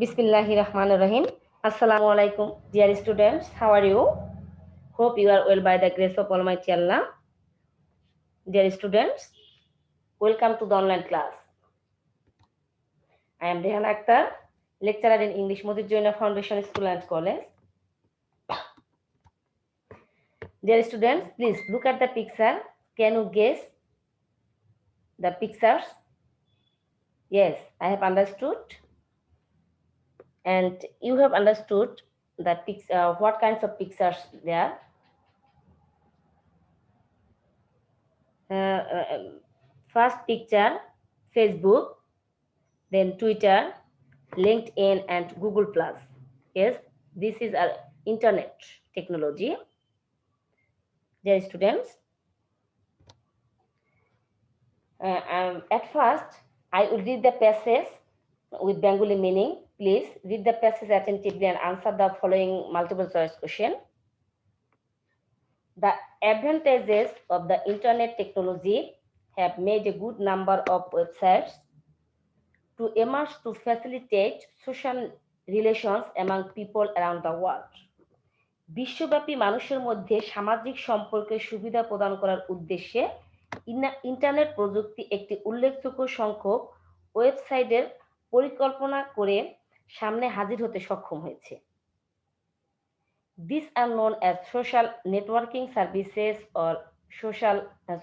Rahmanir Rahim. Assalamu alaikum, dear students. How are you? Hope you are well by the grace of Almighty Allah. Dear students, welcome to the online class. I am Rehan Akhtar, lecturer in English, Moses Joiner Foundation School and College. Dear students, please look at the picture. Can you guess the pictures? Yes, I have understood. And you have understood that pic- uh, what kinds of pictures there. Uh, uh, um, first picture, Facebook, then Twitter, LinkedIn, and Google Plus. Yes, this is our internet technology. Dear students, uh, um, at first, I will read the passage with Bengali meaning. Please read the passage attentively and answer the following multiple choice question. The advantages of the internet technology have made a good number of websites to emerge to facilitate social relations among people around the world. বিশ্বব্যাপী মানুষের মধ্যে সামাজিক সম্পর্কের সুবিধা প্রদান করার উদ্দেশ্যে internet প্রযুক্তি একটি উল্লেখযোগ্য সংখ্যক ওয়েবসাইটের পরিকল্পনা করে সামনে হাজির হতে সক্ষম হয়েছে। This are known as social networking services or social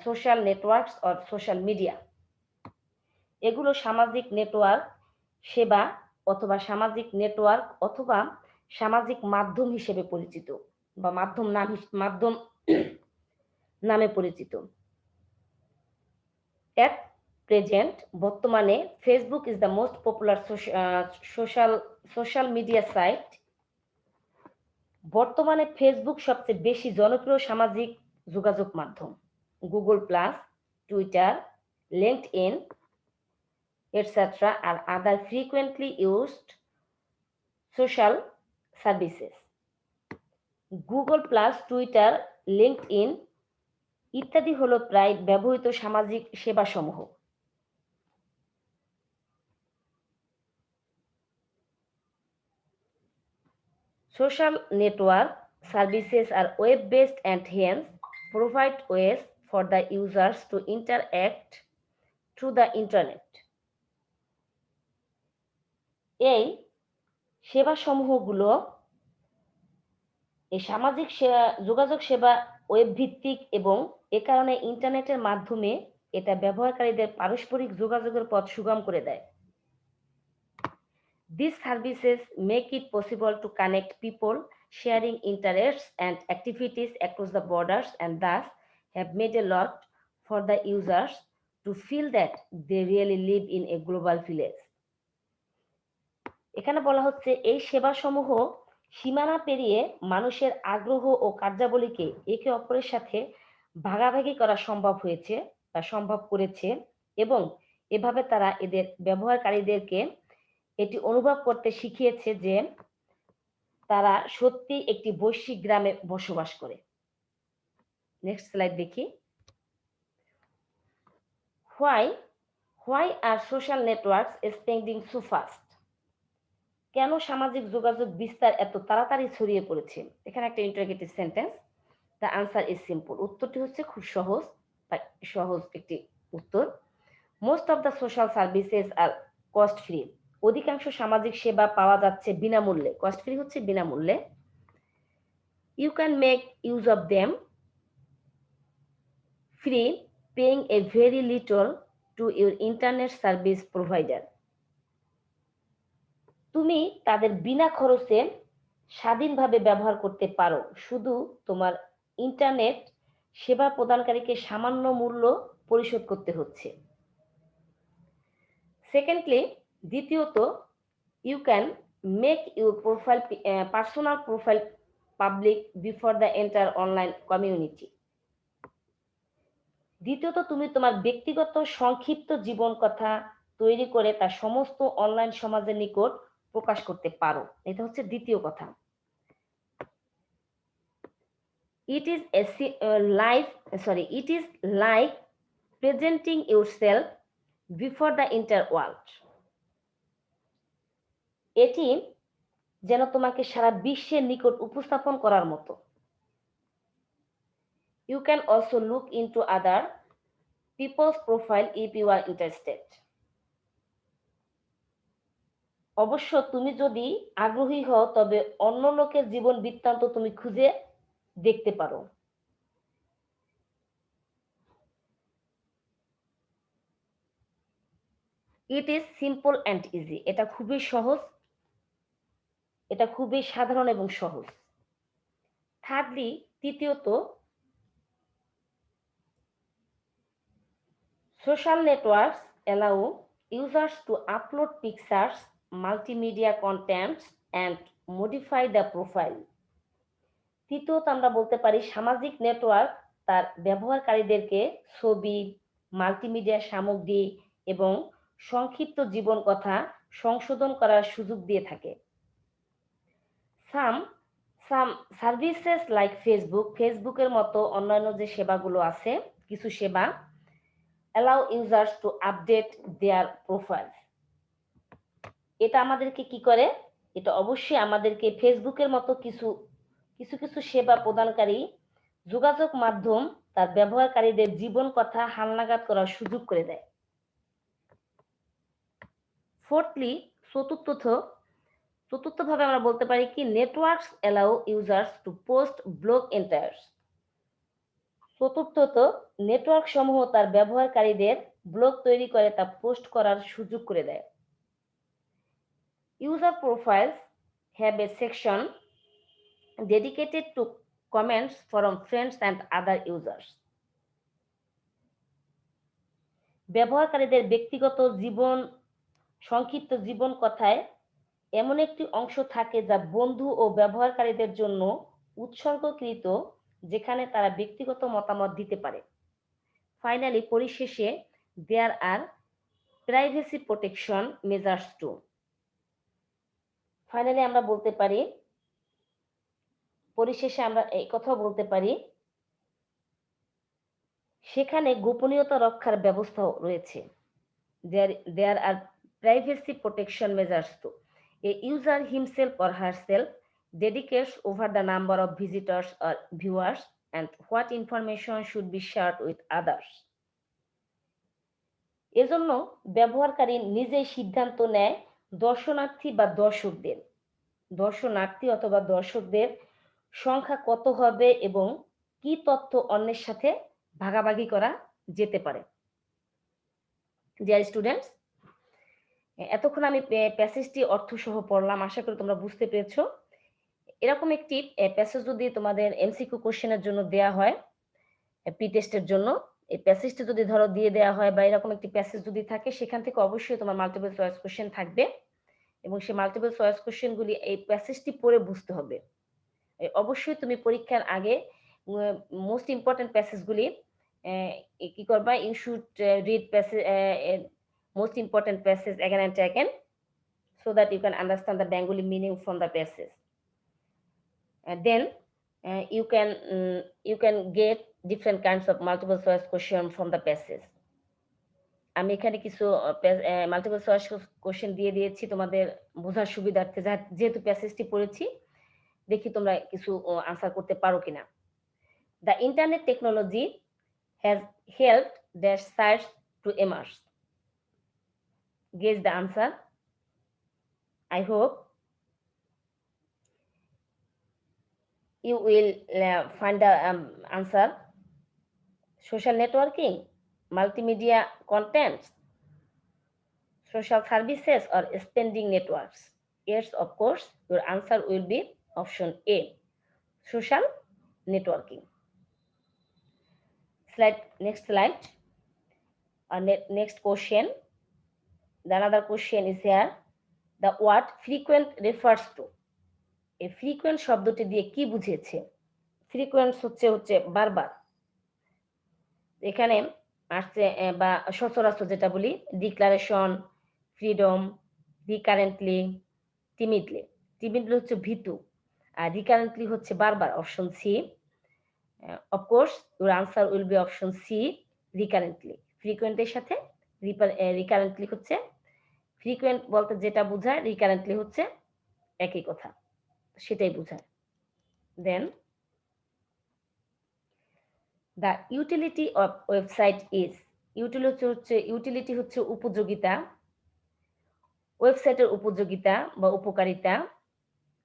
social networks or social media এগুলো সামাজিক নেটওয়ার্ক, সেবা অথবা সামাজিক নেটওয়ার্ক অথবা সামাজিক মাধ্যম হিসেবে পরিচিত বা মাধ্যম নাম মাধ্যম নামে পরিচিত। At present, বর্তমানে Facebook is the most popular social social media site বর্তমানে ফেসবুক সবচেয়ে বেশি জনপ্রিয় সামাজিক যোগাযোগ মাধ্যম। Google plus Twitter LinkedIn etcetera are other frequently used social services Google plus Twitter LinkedIn ইত্যাদি হল প্রায় ব্যবহৃত সামাজিক সেবা সমূহ social network services are web based and hence provide ways for the users to interact through the internet এই সেবা সমূহগুলো এই সামাজিক সেবা যোগাযোগ সেবা ওয়েব ভিত্তিক এবং এ কারণে ইন্টারনেটের মাধ্যমে এটা ব্যবহারকারীদের পারস্পরিক যোগাযোগের পথ সুগম করে দেয়। This services make it possible to connect people sharing interest and activities across the borders and thus have made a lot for the users to feel that they really live in a global village এখানে বলা হচ্ছে এই সেবাসমূহ সীমানা পেরিয়ে মানুষের আগ্রহ ও কার্যাবলীকে একে অপরের সাথে ভাগাভাগি করা সম্ভব হয়েছে বা সম্ভব করেছে এবং এভাবে তারা এদের ব্যবহারকারীদেরকে এটি অনুভব করতে শিখিয়েছে যে তারা সত্যি একটি বৈশ্বিক গ্রামে বসবাস করে। নেক্সট স্লাইড দেখি। Why why are social networks spending so fast কেন সামাজিক যোগাযোগ বিস্তার এত তাড়াতাড়ি ছড়িয়ে পড়েছে? এখানে একটা interrogative sentence the answer is simple উত্তরটি হচ্ছে খুব সহজ সহজ একটি উত্তর। Most of the social services are cost free অধিকাংশ সামাজিক সেবা পাওয়া যাচ্ছে বিনামূল্যে। কস্ট ফ্রি হচ্ছে বিনামূল্যে। You can make use of them free paying a very little to your internet service provider তুমি তাদের বিনা খরচে স্বাধীনভাবে ব্যবহার করতে পারো। শুধু তোমার ইন্টারনেট সেবা প্রদানকারীকে সামান্য মূল্য পরিশোধ করতে হচ্ছে। সেকেন্ডলি দ্বিতীয়ত you can make your profile personal profile public before the enter online community দ্বিতীয়ত, তুমি তোমার ব্যক্তিগত সংক্ষিপ্ত জীবন কথা তৈরি করে তা সমস্ত অনলাইন সমাজের নিকট প্রকাশ করতে পারো। এটা হচ্ছে দ্বিতীয় কথা। It is life sorry it is like presenting yourself before the inter world এটি যেন তোমাকে সারা বিশ্বের নিকট উপস্থাপন করার মতো। You can also look into other peoples profile if you are interested অবশ্য তুমি যদি আগ্রহী হও, তবে অন্য লোকের জীবন বৃত্তান্ত তুমি খুঁজে দেখতে পারো। It is simple and easy এটা খুবই সহজ, এটা খুবই সাধারণ এবং সহজ। থার্ডলি তৃতীয়ত social networks allow users to upload pictures multimedia contents and modify the profile তৃতীয়ত আমরা বলতে পারি সামাজিক নেটওয়ার্ক তার ব্যবহারকারীদেরকে ছবি মাল্টিমিডিয়া সামগ্রী এবং সংক্ষিপ্ত জীবন কথা সংশোধন করার সুযোগ দিয়ে থাকে। Some some services like Facebook ফেসবুকের মতো অন্যান্য যে সেবাগুলো আছে, কিছু সেবা allow users to update their profile এটা আমাদেরকে কি করে? এটা অবশ্যই আমাদেরকে ফেসবুকের মতো কিছু কিছু কিছু সেবা প্রদানকারী যোগাযোগ মাধ্যম তার ব্যবহারকারীদের জীবন কথা হালনাগাদ করার সুযোগ করে দেয়। ফোর্থলি চতুর্থ চতুর্থভাবে আমরা বলতে পারি কি networks allow users to post blog entries চতুর্থত নেটওয়ার্ক সমূহ তার ব্যবহারকারীদের ব্লগ তৈরি করে তা পোস্ট করার সুযোগ করে দেয়। User profiles have a section dedicated to comments from friends and other users ব্যবহারকারীদের ব্যক্তিগত জীবন, সংক্ষিপ্ত জীবন কথায় এমন একটি অংশ থাকে যা বন্ধু ও ব্যবহারকারীদের জন্য উৎসর্গকৃত, যেখানে তারা ব্যক্তিগত মতামত দিতে পারে। ফাইনালি পরিশেষে there are privacy protection measures to finally আমরা বলতে পারি, পরিশেষে আমরা এই কথা বলতে পারি, সেখানে গোপনীয়তা রক্ষার ব্যবস্থাও রয়েছে। There are privacy protection measures to a user himself or herself dedicates over the number of visitors or viewers and what information should be shared with others এজন্য ব্যবহারকারী নিজেই সিদ্ধান্ত নেয় দর্শনার্থী বা দর্শকদের, দর্শনার্থী অথবা দর্শকদের সংখ্যা কত হবে এবং কি তথ্য অন্যের সাথে ভাগাভাগি করা যেতে পারে? স্টুডেন্টস এতক্ষণ আমি প্যাসেজটি অর্থ সহ পড়লাম, আশা করি তোমরা বুঝতে পেরেছ। এরকম একটি প্যাসেজ যদি তোমাদের এমসিকিউ কোশ্চেনের জন্য দেয়া হয় পি টেস্টের জন্য, এই প্যাসেজটি যদি ধরো দিয়ে দেওয়া হয় বা এরকম একটি প্যাসেজ যদি থাকে, সেখান থেকে অবশ্যই তোমার মাল্টিপল চয়েস কোশ্চেন থাকবে। এবং সেই মাল্টিপল চয়েস কোশ্চেনগুলি এই প্যাসেজটি পড়ে বুঝতে হবে। অবশ্যই তুমি পরীক্ষার আগে মোস্ট ইম্পর্টেন্ট প্যাসেজগুলি কি করবা? You should read passage most important passage again and again so that you can understand the Bengali meaning from the passage then you can you can get different kinds of multiple choice question from the passage আমি এখানে কিছু multiple choice question দিয়ে দিয়েছি তোমাদের বোঝার সুবিধার্থে। যেহেতু প্যাসেজটি পড়েছি দেখি তোমরা কিছু আনসার করতে পারো কিনা। The internet technology has help their sites to emerge guess the answer I hope you will uh, find the social answer. Multimedia contents, social services or spending networks. Yes, of course, your answer will be option A, social networking. Slide, next slide. Our ne next question. the another question is here the word frequent refers to এই frequent শব্দটি দিয়ে কি বুঝিয়েছে ফ্রিকোয়েন্স হচ্ছে হচ্ছে বারবার এখানে আসছে বা সচরাচর যেটা বলি ডিক্লারেশন ফ্রিডম রিকারেন্টলি টিমিডলি টিমিডলি হচ্ছে ভীতু, আর রিকারেন্টলি হচ্ছে বারবার option C of course your answer will be option C recurrently ফ্রিকোয়েন্টের সাথে রিকারেন্টলি হচ্ছে ফ্রিকোয়েন্ট বলতে যেটা বোঝায় রিকারেন্টলি হচ্ছে, একই কথা, সেটাই বোঝায়। Then the utility of website is utility হচ্ছে ইউটিলিটি হচ্ছে উপযোগিতা ওয়েবসাইটের উপযোগিতা বা উপকারিতা।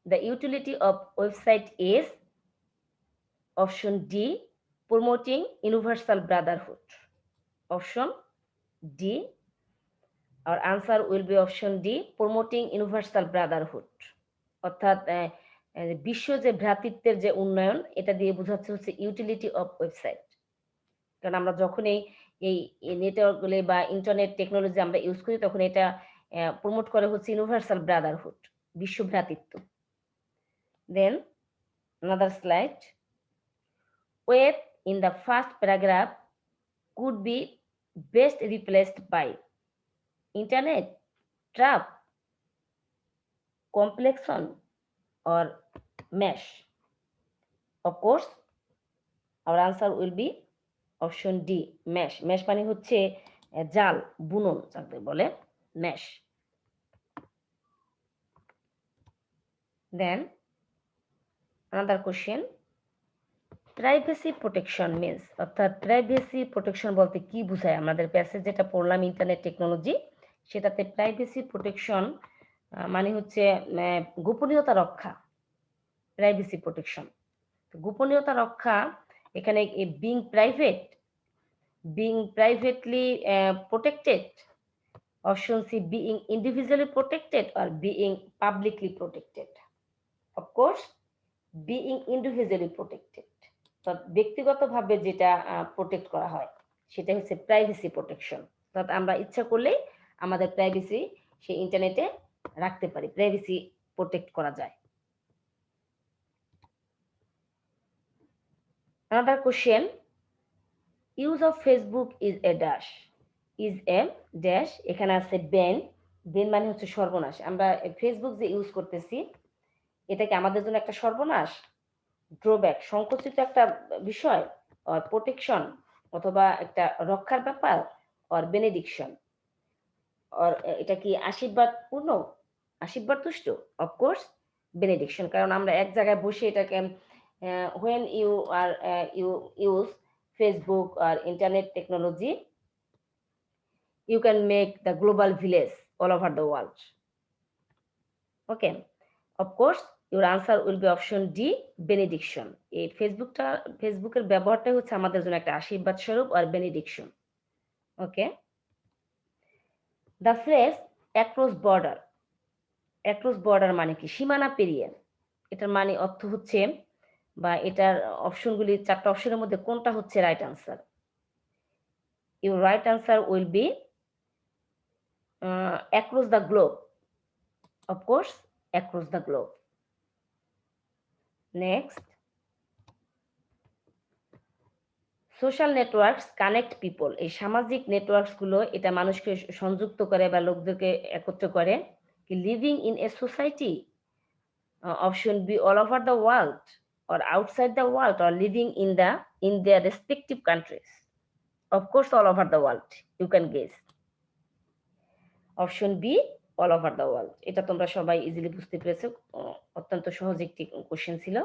The utility of website is option D promoting universal brotherhood option D R answer will be option D promoting universal brotherhood অর্থাৎ বিশ্ব যে ভ্রাতৃত্বের যে উন্নয়ন, এটা দিয়ে বোঝাচ্ছে হচ্ছে ইউটিলিটি অফ ওয়েবসাইট কারণ আমরা যখন এই এই নেটওয়ার্কগুলি বা ইন্টারনেট টেকনোলজি আমরা ইউজ করি, তখন এটা প্রমোট করে হচ্ছে ইউনিভার্সাল ব্রাদারহুড বিশ্ব ভ্রাতৃত্ব। দেন another slide. Web in the first paragraph could be best replaced by internet trap complexion or mesh. Of course, our answer will be option d, mesh. Mesh মানে হচ্ছে জাল, বুনন, যাকে বলে, mesh. Then, another question. Privacy protection means অর্থাৎ privacy protection বলতে কি বোঝায় আমাদের প্যাসেজ যেটা পড়লাম ইন্টারনেট টেকনোলজি সেটাতে প্রাইভেসি প্রোটেকশন মানে হচ্ছে গোপনীয়তা রক্ষা। প্রাইভেসি প্রোটেকশন গোপনীয়তা রক্ষা, এখানে being private being privately protected option C being individually protected R being publicly protected of course being individually protected ব্যক্তিগতভাবে যেটা প্রোটেক্ট করা হয়, সেটা হচ্ছে প্রাইভেসি প্রোটেকশন অর্থাৎ আমরা ইচ্ছা করলেই আমাদের প্রাইভেসি সেই ইন্টারনেটে রাখতে পারি প্রাইভেসি প্রোটেক্ট করা যায়। Another question. Use of facebook is a dash. Is a dash, এখানে আছে বেন বেন মানে হচ্ছে সর্বনাশ। আমরা ফেসবুক যে ইউজ করতেছি এটা কি আমাদের জন্য একটা সর্বনাশ ড্রব্যাক সংকুচিত একটা বিষয় আর প্রোটেকশন অথবা একটা রক্ষার ব্যাপার আর বেনেডিকশন আর এটা কি আশীর্বাদ পূর্ণ আশীর্বাদ তুষ্ট অফকোর্স বেনেডিকশন কারণ আমরা এক জায়গায় বসে এটাকে when you are you use Facebook R internet technology you can make the global village all over the world okay of course your answer will be option D benediction এই ফেসবুকটা ফেসবুকের ব্যবহারটাই হচ্ছে আমাদের জন্য একটা আশীর্বাদ স্বরূপ আর benediction okay the phrase across border across border মানে কি? সীমানা পেরিয়ে। এটার মানে অর্থ হচ্ছে বা এটার অপশনগুলি চারটা অপশনের মধ্যে কোনটা হচ্ছে right answer your right answer will be across the globe of course across the globe next social networks connect people এই সামাজিক নেটওয়ার্কসগুলো এটা মানুষকে সংযুক্ত করে বা লোকদেরকে একত্র করে। Living in a society option B all over the world or outside the world or living in the in their respective countries of course all over the world you can guess option b all over the world এটা তোমরা সবাই easily বুঝতে পেরেছ অত্যন্ত সহজ একটি question ছিল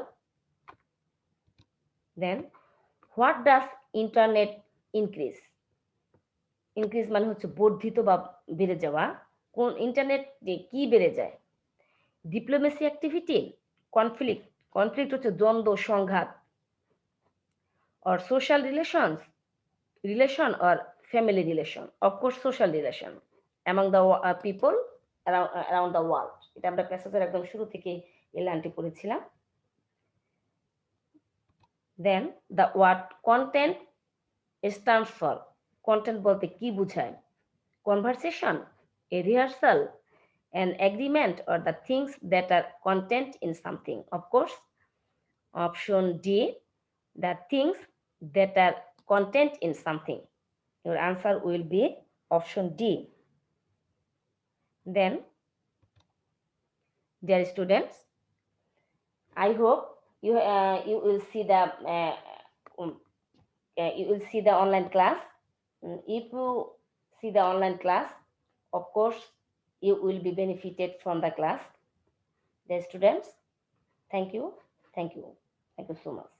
then what does internet increase increase মানে হচ্ছে বর্ধিত বা বেড়ে যাওয়া কোন ইন্টারনেট কি বেড়ে যায় ডিপ্লোমেসি অ্যাক্টিভিটি কনফ্লিক্ট কনফ্লিক্ট হচ্ছে দ্বন্দ্ব, সংঘাত। Or social relations relation or family relation of course social relation among the people around the world এটা আমরা ক্লাসেসের একদম শুরু থেকে এই লাইনটি পড়েছিলাম। Then the word content stand for content বলতে কি বুঝায়? Conversation a rehearsal and agreement or the things that are content in something of course option D, the things that are content in something. Your answer will be option D. Then, dear students, I hope you uh, you will see the uh, um, uh, you will see the online class. Mm, If you see the online class, of course, you will be benefited from the class. The students, thank you, thank you, I guess so much.